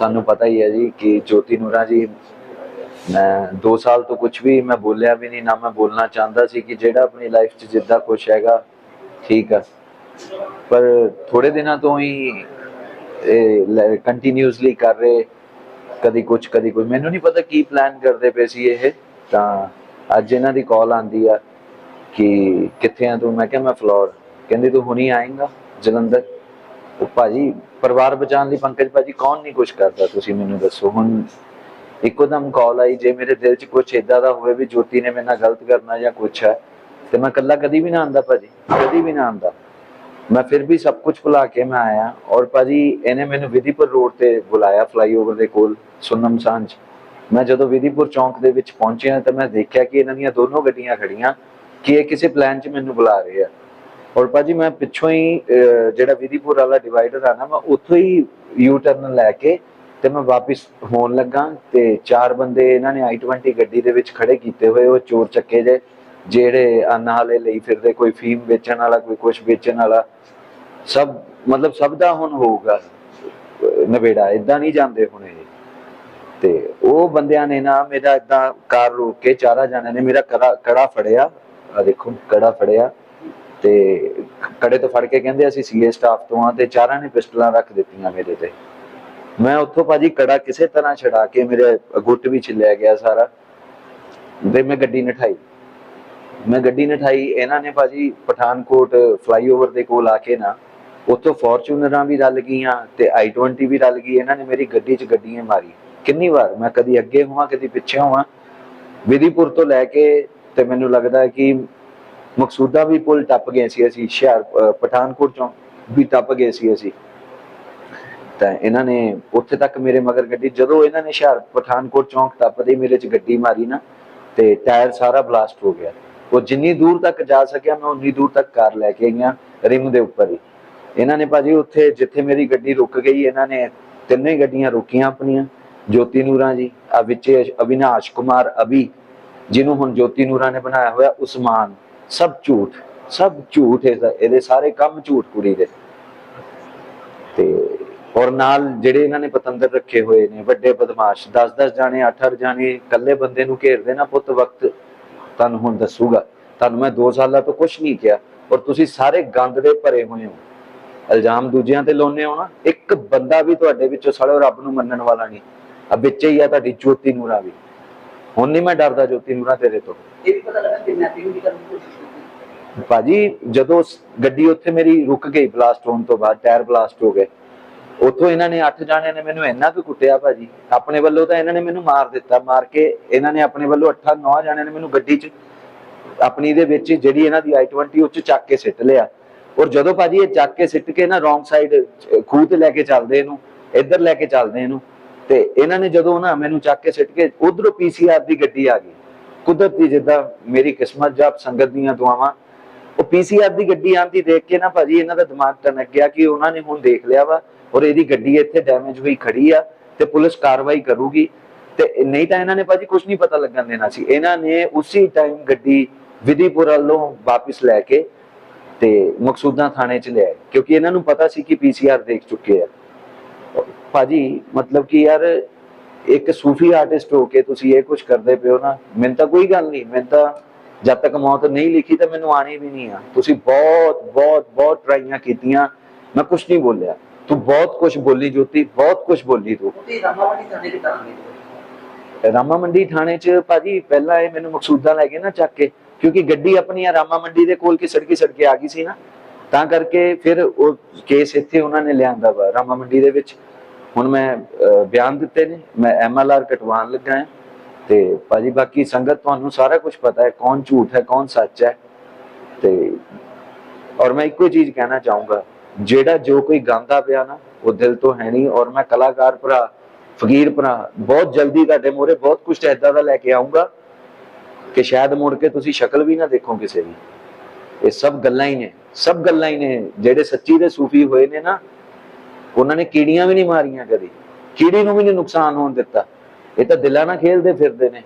ਤੁਹਾਨੂੰ ਪਤਾ ਹੀ ਹੈ ਜੀ ਕਿ ਜੋਤੀ ਨੂਰਾ ਜੀ, ਮੈਂ 2 ਸਾਲ ਤੋਂ ਕੁਝ ਵੀ ਮੈਂ ਬੋਲਿਆ ਵੀ ਨਹੀਂ, ਨਾ ਮੈਂ ਬੋਲਣਾ ਚਾਹੁੰਦਾ ਸੀ ਕਿ ਜਿਹੜਾ ਆਪਣੀ ਲਾਈਫ 'ਚ ਜਿੱਦਾਂ ਕੁਝ ਹੈਗਾ, ਠੀਕ ਆ। ਪਰ ਥੋੜੇ ਦਿਨਾਂ ਤੋਂ ਹੀ ਕੰਟੀਨਿਊਸਲੀ ਕਰ ਰਹੇ, ਕਦੀ ਕੁਝ ਕਦੀ ਕੁਝ ਮੈਨੂੰ ਨਹੀਂ ਪਤਾ ਕੀ ਪਲਾਨ ਕਰਦੇ ਪਏ ਸੀ ਇਹ, ਤਾਂ ਅੱਜ ਇਹਨਾਂ ਦੀ ਕਾਲ ਆਂਦੀ ਆ ਕਿ ਕਿੱਥੇ ਆ ਤੂੰ? ਮੈਂ ਕਿਹਾ ਮੈਂ ਫਲੋਰ। ਕਹਿੰਦੀ ਤੂੰ ਹੁਣੀ ਆਏਂਗਾ ਜਲੰਧਰ? ਉਹ ਭਾਜੀ ਪਰਿਵਾਰ ਬਚਾਉਣ ਲਈ ਪੰਕਜ ਭਾਜੀ ਕੌਣ ਨਹੀਂ ਕੁਝ ਕਰਦਾ, ਤੁਸੀਂ ਮੈਨੂੰ ਦੱਸੋ। ਹੁਣ ਇੱਕੋ ਕਾਲ ਆਈ, ਜੇ ਮੇਰੇ ਦਿਲ 'ਚ ਕੁਝ ਇਦਾਂ ਦਾ ਹੋਵੇ ਵੀ ਜੋਤੀ ਨੇ ਮੇਰੇ ਨਾਲ ਗਲਤ ਕਰਨਾ ਜਾਂ ਕੁਝ ਹੈ, ਤੇ ਮੈਂ ਇਕੱਲਾ ਕਦੀ ਵੀ ਨਾ ਆਂਦਾ ਭਾਜੀ, ਕਦੀ ਵੀ ਨਾ ਆਂਦਾ ਮੈਂ ਫਿਰ ਵੀ ਸਭ ਕੁਝ ਭੁਲਾ ਕੇ ਮੈਂ ਆਇਆ ਔਰ ਭਾਜੀ ਇਹਨੇ ਮੈਨੂੰ ਵਿਧੀਪੁਰ ਰੋਡ ਤੇ ਬੁਲਾਇਆ ਫਲਾਈਓਵਰ ਦੇ ਕੋਲ, ਸੁਨਮ ਸਾਂਝ। ਮੈਂ ਜਦੋਂ ਵਿਧੀਪੁਰ ਚੌਂਕ ਦੇ ਵਿੱਚ ਪਹੁੰਚਿਆ ਤਾਂ ਮੈਂ ਦੇਖਿਆ ਕਿ ਇਹਨਾਂ ਦੀਆਂ ਦੋਨੋਂ ਗੱਡੀਆਂ ਖੜੀਆਂ, ਕਿ ਇਹ ਕਿਸੇ ਪਲਾਨ 'ਚ ਮੈਨੂੰ ਬੁਲਾ ਰਹੇ ਆ। ਔਰ ਭਾਜੀ ਮੈਂ ਪਿੱਛੋਂ ਹੀ ਜਿਹੜਾ ਵਿਧੀਪੁਰ ਵਾਲਾ ਡਿਵਾਈਡਰ ਆ ਨਾ ਮੈਂ ਉੱਥੋਂ ਹੀ ਯੂ ਟਰਨ ਲੈ ਕੇ ਤੇ ਮੈਂ ਵਾਪਸ ਹੋਣ ਲੱਗਾ ਤੇ ਚਾਰ ਬੰਦੇ ਇਹਨਾਂ ਨੇ i20 ਗੱਡੀ ਦੇ ਵਿੱਚ ਖੜੇ ਕੀਤੇ ਹੋਏ ਉਹ ਚੋਰ ਚੱਕੇ ਜੇ ਜਿਹੜੇ ਅੰਨ ਲਈ ਫਿਰਦੇ ਕੋਈ ਫੀਮ ਵੇਚਣ ਵਾਲਾ ਕੋਈ ਕੁਝ ਵੇਚਣ ਵਾਲਾ ਸਭ ਮਤਲਬ ਸਭ ਦਾ ਹੁਣ ਹੋਊਗਾ ਅਹ, ਨਵੇੜਾ ਇਦਾਂ ਨਹੀਂ ਜਾਂਦੇ ਹੁਣ ਇਹ। ਤੇ ਉਹ ਬੰਦਿਆਂ ਨੇ ਨਾ ਮੇਰਾ ਇਦਾਂ ਕਾਰ ਰੋਕ ਕੇ ਚਾਰਾ ਜਾਣਿਆਂ ਨੇ ਮੇਰਾ ਕੜਾ ਕੜਾ ਫੜਿਆ ਆ ਦੇਖੋ ਕੜਾ ਫੜਿਆ। ਤੇ ਕੜੇ ਤੋਂ ਫੜ ਕੇ ਕਹਿੰਦੇ ਅਸੀਂ ਸੀਏ ਸਟਾਫ ਤੋਂ ਆ ਤੇ ਚਾਰਾਂ ਨੇ ਪਿਸਟਲਾਂ ਰੱਖ ਦਿੱਤੀਆਂ ਮੇਰੇ ਤੇ। ਮੈਂ ਉੱਥੋਂ ਭਾਜੀ ਕੜਾ ਕਿਸੇ ਤਰ੍ਹਾਂ ਛਡਾ ਕੇ ਮੇਰੇ ਗੁੱਟ ਵਿੱਚ ਲੈ ਗਿਆ ਸਾਰਾ ਤੇ ਮੈਂ ਗੱਡੀ ਨਠਾਈ। ਮੈਂ ਗੱਡੀ ਨਠਾਈ, ਇਹਨਾਂ ਨੇ ਭਾਜੀ ਪਠਾਨਕੋਟ ਫਲਾਈਓਵਰ ਦੇ ਕੋਲ ਆ ਕੇ ਨਾ ਉੱਥੋਂ ਫੋਰਚੂਨਰਾਂ ਵੀ ਰਲ ਗਈਆਂ ਤੇ i20 ਵੀ ਰਲ ਗਈ, ਇਹਨਾਂ ਨੇ ਮੇਰੀ ਗੱਡੀ 'ਚ ਗੱਡੀਆਂ ਮਾਰੀ। ਕਿੰਨੀ ਵਾਰ? ਮੈਂ ਕਦੀ ਅੱਗੇ ਹੋਵਾਂ, ਕਦੀ ਪਿੱਛੇ ਹੋਵਾਂ? ਵਿਧੀਪੁਰ ਤੋਂ ਲੈ ਕੇ ਤੇ ਮੈਨੂੰ ਲੱਗਦਾ ਕਿ ਮਕਸੂਦਾ ਵੀ ਪੁਲ ਟੱਪ ਗਏ ਸੀ ਅਸੀਂ ਸ਼ਹਿਰ ਪਠਾਨਕੋਟ ਚੋਂ ਵੀ ਟੱਪ ਗਏ ਸੀ ਅਸੀਂ। ਤਾਂ ਇਹਨਾਂ ਨੇ ਉੱਥੇ ਤੱਕ ਮੇਰੇ ਮਗਰ ਗੱਡੀ, ਜਦੋਂ ਇਹਨਾਂ ਨੇ ਸ਼ਹਿਰ ਪਠਾਨਕੋਟ ਚੌਂਕ ਟੱਪਦੇ ਮੇਰੇ 'ਚ ਗੱਡੀ ਮਾਰੀ ਨਾ, ਤੇ ਟਾਇਰ ਸਾਰਾ ਬਲਾਸਟ ਹੋ ਗਿਆ। ਉਹ ਜਿੰਨੀ ਦੂਰ ਤੱਕ ਜਾ ਸਕਿਆ, ਮੈਂ ਉਨੀ ਦੂਰ ਤੱਕ ਕਾਰ ਲੈ ਕੇ ਗਿਆ ਰਿਮ ਦੇ ਉੱਪਰ ਹੀ। ਇਹਨਾਂ ਨੇ ਭਾਜੀ ਉੱਥੇ ਜਿੱਥੇ ਮੇਰੀ ਗੱਡੀ ਰੁਕ ਗਈ, ਇਹਨਾਂ ਨੇ ਤਿੰਨੇ ਗੱਡੀਆਂ ਰੁਕੀਆਂ ਆਪਣੀਆਂ, ਜੋਤੀ ਨੂਰਾਂ ਜੀ, ਆ ਵਿੱਚ ਅਵਿਨਾਸ਼ ਕੁਮਾਰ ਅਭੀ, ਜਿਹਨੂੰ ਹੁਣ ਜੋਤੀ ਨੂਰਾਂ ਨੇ ਬਣਾਇਆ ਹੋਇਆ ਉਸਮਾਨ। ਸਭ ਝੂਠ ਸਭ ਝੂਠ ਇਹਦਾ- ਇਹਦੇ ਸਾਰੇ ਕੰਮ ਝੂਠ ਕੁੜੀ ਦੇ। ਤੇ ਔਰ ਨਾਲ ਜਿਹੜੇ ਇਹਨਾਂ ਨੇ ਪਤੰਦਰ ਰੱਖੇ ਹੋਏ ਨੇ, ਵੱਡੇ ਬਦਮਾਸ਼ 10-10 ਜਾਣੇ 8-8 ਜਾਣੇ, ਇਕੱਲੇ ਬੰਦੇ ਨੂੰ ਘੇਰਦੇ ਨਾ ਪੁੱਤ ਵਕਤ, ਤੁਹਾਨੂੰ ਹੁਣ ਦੱਸੂਗਾ। ਤੁਹਾਨੂੰ ਮੈਂ 2 ਸਾਲਾਂ ਤੋਂ ਕੁਝ ਨਹੀਂ ਕਿਹਾ, ਔਰ ਤੁਸੀਂ ਸਾਰੇ ਗੰਦ ਦੇ ਭਰੇ ਹੋਏ ਹੋ। ਇਲਜ਼ਾਮ ਦੂਜਿਆਂ ਤੇ ਲਾਉਨੇ ਹੋ ਨਾ, ਇੱਕ ਬੰਦਾ ਵੀ ਤੁਹਾਡੇ ਵਿੱਚੋਂ ਸਾਲੇ ਰੱਬ ਨੂੰ ਮੰਨਣ ਵਾਲਾ ਨਹੀਂ। ਆ ਵਿੱਚ ਹੀ ਆ ਤੁਹਾਡੀ ਜੋਤੀ ਨੂਰਾ ਵੀ। ਹੁਣ ਨਹੀਂ ਮੈਂ ਡਰਦਾ ਜੋਤੀ ਨੂਰਾ ਤੇਰੇ ਤੋਂ। ਇਹ ਵੀ ਪਤਾ ਲੱਗਾ ਕਿਡਨੈਪਿੰਗ ਵੀ ਕਰਨ ਕੋਸ਼ਿਸ਼ ਭਾਜੀ, ਜਦੋਂ ਗੱਡੀ ਉੱਥੇ ਮੇਰੀ ਰੁਕ ਗਈ ਬਲਾਸਟ ਹੋਣ ਤੋਂ ਬਾਅਦ ਟਾਇਰ ਬਲਾਸਟ ਹੋ ਗਏ, ਉੱਥੋਂ ਇਹਨਾਂ ਨੇ 8 ਜਾਣਿਆਂ ਨੇ ਮੈਨੂੰ ਇੰਨਾ ਕੁ ਕੁੱਟਿਆ ਭਾਜੀ। ਆਪਣੇ ਵੱਲੋਂ ਤਾਂ ਇਹਨਾਂ ਨੇ ਮੈਨੂੰ ਮਾਰ ਦਿੱਤਾ, ਮਾਰ ਕੇ ਇਹਨਾਂ ਨੇ ਆਪਣੇ ਵੱਲੋਂ 8 9 ਜਾਣਿਆਂ ਨੇ ਮੈਨੂੰ ਗੱਡੀ 'ਚ ਆਪਣੀ ਦੇ ਵਿੱਚ ਜਿਹੜੀ ਇਹਨਾਂ ਦੀ i20 ਉੱਚ ਚੱਕ ਕੇ ਸਿੱਟ ਲਿਆ। ਔਰ ਜਦੋਂ ਭਾਜੀ ਇਹ ਚੱਕ ਕੇ ਸਿੱਟ ਕੇ ਨਾ ਰੋਂਗ ਸਾਈਡ ਖੂਹ ਤੇ ਲੈ ਕੇ ਚੱਲਦੇ ਇਹਨੂੰ, ਇੱਧਰ ਲੈ ਕੇ ਚੱਲਦੇ ਇਹਨੂੰ, ਤੇ ਇਹਨਾਂ ਨੇ ਜਦੋਂ ਨਾ ਮੈਨੂੰ ਚੱਕ ਕੇ ਸਿੱਟ ਕੇ ਉਧਰੋਂ ਪੀਸੀਆਰ ਦੀ ਗੱਡੀ ਆ ਗਈ। ਕੁਦਰਤੀ ਜਿੱਦਾਂ ਮੇਰੀ ਕਿਸਮਤ ਜਾਂ ਸੰਗਤ ਦੀਆਂ ਦੁਆਵਾਂ ਉਹ ਪੀਸੀਆਰ ਦੀ ਗੱਡੀ ਆਂਦੀ ਦੇਖ ਕੇ ਨਾ ਭਾਜੀ ਇਹਨਾਂ ਦਾ ਦਿਮਾਗ ਟਨਕ ਗਿਆ ਕਿ ਉਹਨਾਂ ਨੇ ਹੁਣ ਦੇਖ ਲਿਆ ਵਾ ਔਰ ਇਹਦੀ ਗੱਡੀ ਇੱਥੇ ਡੈਮੇਜ ਹੋਈ ਖੜੀ ਆ ਤੇ ਪੁਲਿਸ ਕਾਰਵਾਈ ਕਰੂਗੀ ਤੇ ਨਹੀਂ ਤਾਂ ਇਹਨਾਂ ਨੇ ਭਾਜੀ ਕੁਝ ਨਹੀਂ ਪਤਾ ਲੱਗਣ ਦੇਣਾ ਸੀ। ਇਹਨਾਂ ਨੇ ਉਸੇ ਟਾਈਮ ਗੱਡੀ ਵਿਧੀਪੁਰ ਵੱਲੋਂ ਵਾਪਸ ਲੈ ਕੇ ਤੇ ਮਕਸੂਦਾ ਥਾਣੇ ਚ ਲਿਆਏ, ਕਿਉਂਕਿ ਇਹਨਾਂ ਨੂੰ ਪਤਾ ਸੀ ਕਿ ਪੀਸੀਆਰ ਦੇਖ ਚੁੱਕੇ ਆ। ਭਾਜੀ ਮਤਲਬ ਕਿ ਯਾਰ ਇੱਕ ਸੂਫੀ ਆਰਟਿਸਟ ਹੋ ਕੇ ਤੁਸੀਂ ਇਹ ਕੁਝ ਕਰਦੇ ਪਿਓ ਨਾ, ਮੈਨੂੰ ਤਾਂ ਕੋਈ ਗੱਲ ਨਹੀਂ, ਮੈਨੂੰ ਤਾਂ ਜਦ ਤੱਕ ਮੌਤ ਨਹੀਂ ਲਿਖੀ ਤਾਂ ਮੈਨੂੰ ਆਣੀ ਵੀ ਨਹੀਂ ਆ। ਤੁਸੀਂ ਬਹੁਤ ਬਹੁਤ ਬਹੁਤ ਟਰਾਈਆਂ ਕੀਤੀਆਂ। ਮੈਂ ਕੁਝ ਨਹੀਂ ਬੋਲਿਆ। ਤੂੰ ਬਹੁਤ ਕੁਝ ਬੋਲੀ ਜੋਤੀ ਬਹੁਤ ਕੁਝ ਬੋਲੀ ਤੂੰ। ਰਾਮਾ ਮੰਡੀ ਥਾਣੇ 'ਚ ਭਾਜੀ ਪਹਿਲਾਂ ਇਹ ਮੈਨੂੰ ਮਕਸੂਦਾ ਲੈ ਗਏ ਨਾ ਚੱਕ ਕੇ ਕਿਉਂਕਿ ਗੱਡੀ ਆਪਣੀ ਆ ਰਾਮਾ ਮੰਡੀ ਦੇ ਕੋਲ ਕੀ ਸੜਕੀ ਸੜਕੇ ਆ ਗਈ ਸੀ ਨਾ। ਤਾਂ ਕਰਕੇ ਫਿਰ ਉਹ ਕੇਸ ਇੱਥੇ ਉਹਨਾਂ ਨੇ ਲਿਆਂਦਾ ਵਾ ਰਾਮਾ ਮੰਡੀ ਦੇ ਵਿੱਚ। ਹੁਣ ਮੈਂ ਬਿਆਨ ਦਿੱਤੇ ਨੇ ਮੈਂ ਐਮਐਲਆਰ ਕਟਵਾਉਣ ਲੱਗਾ ਹਾਂ। ਤੇ ਭਾਜੀ ਬਾਕੀ ਸੰਗਤ ਤੁਹਾਨੂੰ ਸਾਰਾ ਕੁਝ ਪਤਾ ਹੈ, ਕੌਣ ਝੂਠ ਹੈ, ਕੌਣ ਸੱਚ ਹੈ। ਤੇ ਔਰ ਮੈਂ ਇੱਕੋ ਚੀਜ਼ ਕਹਿਣਾ ਚਾਹੂੰਗਾ, ਜਿਹੜਾ ਜੋ ਕੋਈ ਗਾਉਂਦਾ ਪਿਆ ਨਾ, ਉਹ ਦਿਲ ਤੋਂ ਹੈ ਨਹੀਂ। ਔਰ ਮੈਂ ਕਲਾਕਾਰ ਭਰਾ, ਫਕੀਰ ਭਰਾ, ਬਹੁਤ ਜਲਦੀ ਤੁਹਾਡੇ ਮੋਰੇ ਬਹੁਤ ਕੁਝ ਐਦਾਂ ਦਾ ਲੈ ਕੇ ਆਉਂਗਾ ਕਿ ਸ਼ਾਇਦ ਮੁੜ ਕੇ ਤੁਸੀਂ ਸ਼ਕਲ ਵੀ ਨਾ ਦੇਖੋ ਕਿਸੇ ਦੀ। ਇਹ ਸਭ ਗੱਲਾਂ ਹੀ ਨੇ, ਸਭ ਗੱਲਾਂ ਹੀ ਨੇ। ਜਿਹੜੇ ਸੱਚੀ ਦੇ ਸੂਫੀ ਹੋਏ ਨੇ ਨਾ, ਉਹਨਾਂ ਨੇ ਕੀੜੀਆਂ ਵੀ ਨਹੀਂ ਮਾਰੀਆਂ ਕਦੀ। ਕੀੜੀ ਨੂੰ ਵੀ ਨਹੀਂ ਨੁਕਸਾਨ ਹੋਣ ਦਿੱਤਾ। ਇਹ ਤਾਂ ਦਿਲਾਂ ਨਾਲ ਖੇਲਦੇ ਫਿਰਦੇ ਨੇ।